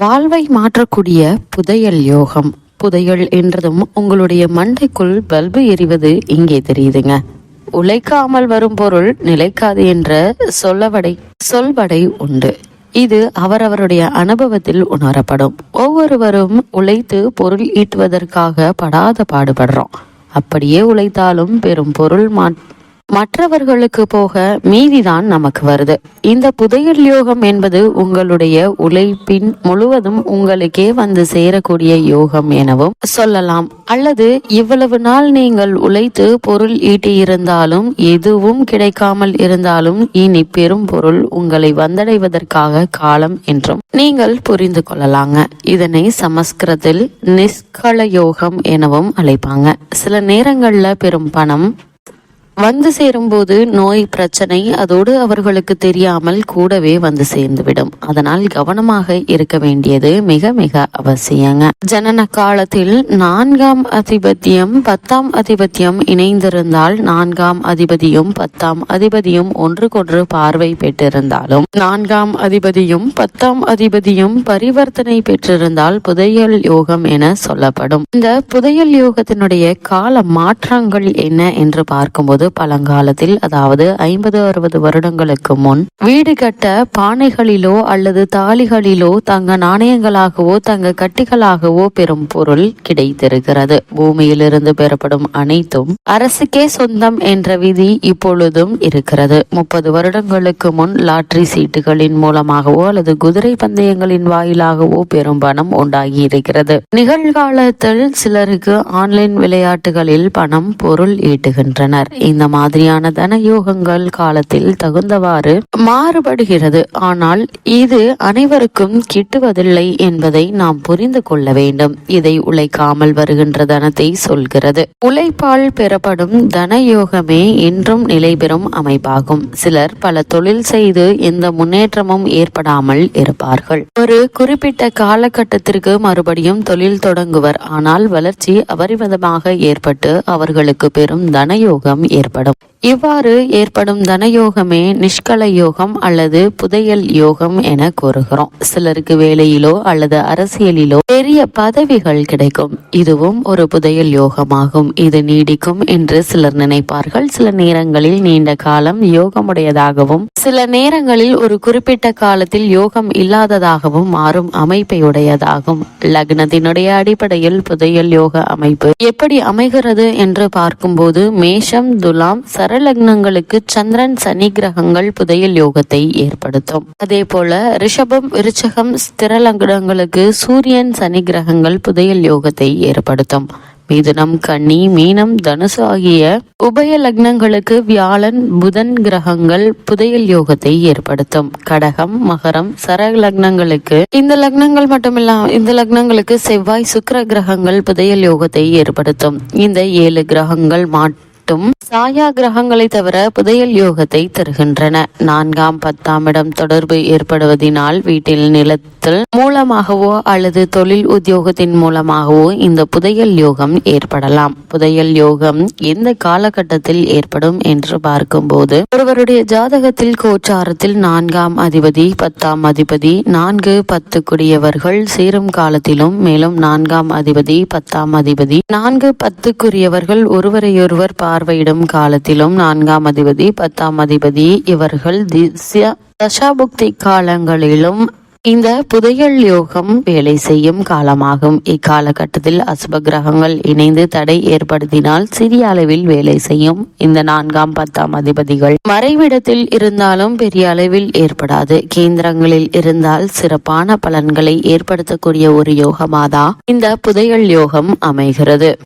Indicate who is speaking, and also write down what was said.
Speaker 1: வாழ்வை மாற்றக்கூடிய புதையல் யோகம். புதையல் என்றதும் உங்களுடைய மண்டைக்குள் பல்பு எரிவது இங்கே தெரியுதுங்க. உழைக்காமல் வரும் பொருள் நிலைக்காது என்ற சொல்லவடை சொல்வடை உண்டு. இது அவரவருடைய அனுபவத்தில் உணரப்படும். ஒவ்வொருவரும் உழைத்து பொருள் ஈட்டுவதற்காக படாத பாடுபடுறோம். அப்படியே உழைத்தாலும் பெரும் பொருள் மற்றவர்களுக்கு போக மீதிதான் நமக்கு வருது. இந்த புதையல் யோகம் என்பது உங்களுடைய உழைப்பின் முழுவதும் உங்களுக்கே வந்து சேரக்கூடிய யோகம் எனவும் சொல்லலாம். அல்லது இவ்வளவு நாள் நீங்கள் உழைத்து பொருள் ஈட்டியிருந்தாலும் எதுவும் கிடைக்காமல் இருந்தாலும் இனி பெரும் பொருள் உங்களை வந்தடைவதற்காக காலம் என்றும் நீங்கள் புரிந்து கொள்ளலாங்க. இதனை சமஸ்கிருதத்தில் நிஷ்கல யோகம் எனவும் அழைப்பாங்க. சில நேரங்கள்ல பெரும் பணம் வந்து சேரும்போது நோய் பிரச்சனை அதோடு அவர்களுக்கு தெரியாமல் கூடவே வந்து சேர்ந்துவிடும். அதனால் கவனமாக இருக்க வேண்டியது மிக மிக அவசியங்க. ஜனன காலத்தில் நான்காம் அதிபத்தியம் பத்தாம் அதிபத்தியம் இணைந்திருந்தால் நான்காம் அதிபதியும் பத்தாம் அதிபதியும் ஒன்றுக்கொன்று பார்வை பெற்றிருந்தாலும் நான்காம் அதிபதியும் பத்தாம் அதிபதியும் பரிவர்த்தனை பெற்றிருந்தால் புதையல் யோகம் என சொல்லப்படும். இந்த புதையல் யோகத்தினுடைய கால மாற்றங்கள் என்ன என்று பார்க்கும்போது அதாவது பழங்காலத்தில் அதாவது ஐம்பது அறுபது வருடங்களுக்கு முன் வீடு கட்ட பானைகளிலோ அல்லது தாலிகளிலோ தங்க நாணயங்களாகவோ தங்க கட்டிகளாகவோ பெறும் பொருள் கிடைத்திருக்கிறது. பூமியிலிருந்து பெறப்படும் அனைத்தும் அரசுக்கே சொந்தம் என்ற விதி இப்பொழுதும் இருக்கிறது. முப்பது வருடங்களுக்கு முன் லாட்ரி சீட்டுகளின் மூலமாகவோ அல்லது குதிரை பந்தயங்களின் வாயிலாகவோ பெரும் பணம் உண்டாகி இருக்கிறது நிகழ்காலத்தில் சிலருக்கு ஆன்லைன் விளையாட்டுகளில் பணம் பொருள் ஈட்டுகின்றனர். இந்த மாதிரியான தனயோகங்கள் காலத்தில் தகுந்தவாறு மாறுபடுகிறது. ஆனால் இது அனைவருக்கும் கிட்டுவதில்லை என்பதை நாம் புரிந்து கொள்ள வேண்டும். இதை உழைக்காமல் வருகின்ற தனத்தை சொல்கிறது. உழைப்பால் பெறப்படும் தன யோகமே இன்றும் நிலைபெறும் அமைப்பாகும். சிலர் பல தொழில் செய்து எந்த முன்னேற்றமும் ஏற்படாமல் இருப்பார்கள். ஒரு குறிப்பிட்ட காலகட்டத்திற்கு மறுபடியும் தொழில் தொடங்குவர். ஆனால் வளர்ச்சி அபரிமிதமாக ஏற்பட்டு அவர்களுக்கு பெரும் தனயோகம் ஏற்படும் ஏற்படும். இவ்வாறு ஏற்படும் தனயோகமே நிஷ்கல யோகம் அல்லது புதையல் யோகம் என கூறுகிறோம். சிலருக்கு வேலையிலோ அல்லது அரசியலிலோ பெரிய பதவிகள் கிடைக்கும். இதுவும் ஒரு புதையல் யோகமாகும். இது நீடிக்கும் என்று சிலர் நினைப்பார்கள். சில நேரங்களில் நீண்ட காலம் யோகமுடையதாகவும் சில நேரங்களில் ஒரு குறிப்பிட்ட காலத்தில் யோகம் இல்லாததாகவும் மாறும் அமைப்பை உடையதாகும் லக்னத்தினுடைய அடிப்படையில் புதையல் யோக அமைப்பு எப்படி அமைகிறது என்று பார்க்கும்போது மேஷம் துலாம் சர லக்னங்களுக்கு சந்திரன் சனி கிரகங்கள் புதையல் யோகத்தை ஏற்படுத்தும். அதே போல ரிஷபம் விருச்சகம் ஸ்திர லக்னங்களுக்கு சூரியன் சனி கிரகங்கள் புதையல் யோகத்தை ஏற்படுத்தும். மிதுனம் கன்னி மீனம் தனுசு ஆகிய உபய லக்னங்களுக்கு வியாழன் புதன் கிரகங்கள் புதையல் யோகத்தை ஏற்படுத்தும். கடகம் மகரம் சர லக்னங்களுக்கு இந்த லக்னங்கள் மட்டுமில்லாம இந்த லக்னங்களுக்கு செவ்வாய் சுக்கர கிரகங்கள் புதையல் யோகத்தை ஏற்படுத்தும். இந்த ஏழு கிரகங்கள் மாற்ற மட்டும் சாயா கிரகங்களை தவிர புதையல் யோகத்தை தருகின்றன. நான்காம் பத்தாம் இடம் தொடர்பு ஏற்படுவதனால் வீட்டில் நிலத்தில் மூலமாகவோ அல்லது தொழில் உத்தியோகத்தின் மூலமாகவோ இந்த புதையல் யோகம் ஏற்படலாம். புதையல் யோகம் எந்த காலகட்டத்தில் ஏற்படும் என்று பார்க்கும்போது ஒருவருடைய ஜாதகத்தில் கோச்சாரத்தில் நான்காம் அதிபதி பத்தாம் அதிபதி நான்கு பத்து குடியவர்கள் சேரும் காலத்திலும் மேலும் நான்காம் அதிபதி பத்தாம் அதிபதி நான்கு பத்துக்குரியவர்கள் ஒருவரையொருவர் பார்வையிடும் காலத்திலும் நான்காம் அதிபதி பத்தாம் அதிபதி இவர்கள் திச தசாபுக்தி காலங்களிலும் இந்த புதையல் யோகம் வேலை செய்யும் காலமாகும். இக்காலகட்டத்தில் அசுப கிரகங்கள் இணைந்து தடை ஏற்படுத்தினால் சிறிய அளவில் வேலை செய்யும் இந்த நான்காம் பத்தாம் அதிபதிகள். மறைவிடத்தில் இருந்தாலும் பெரிய அளவில் ஏற்படாது. கேந்திரங்களில் இருந்தால் சிறப்பான பலன்களை ஏற்படுத்தக்கூடிய ஒரு யோகமாதா இந்த புதையல் யோகம் அமைகிறது.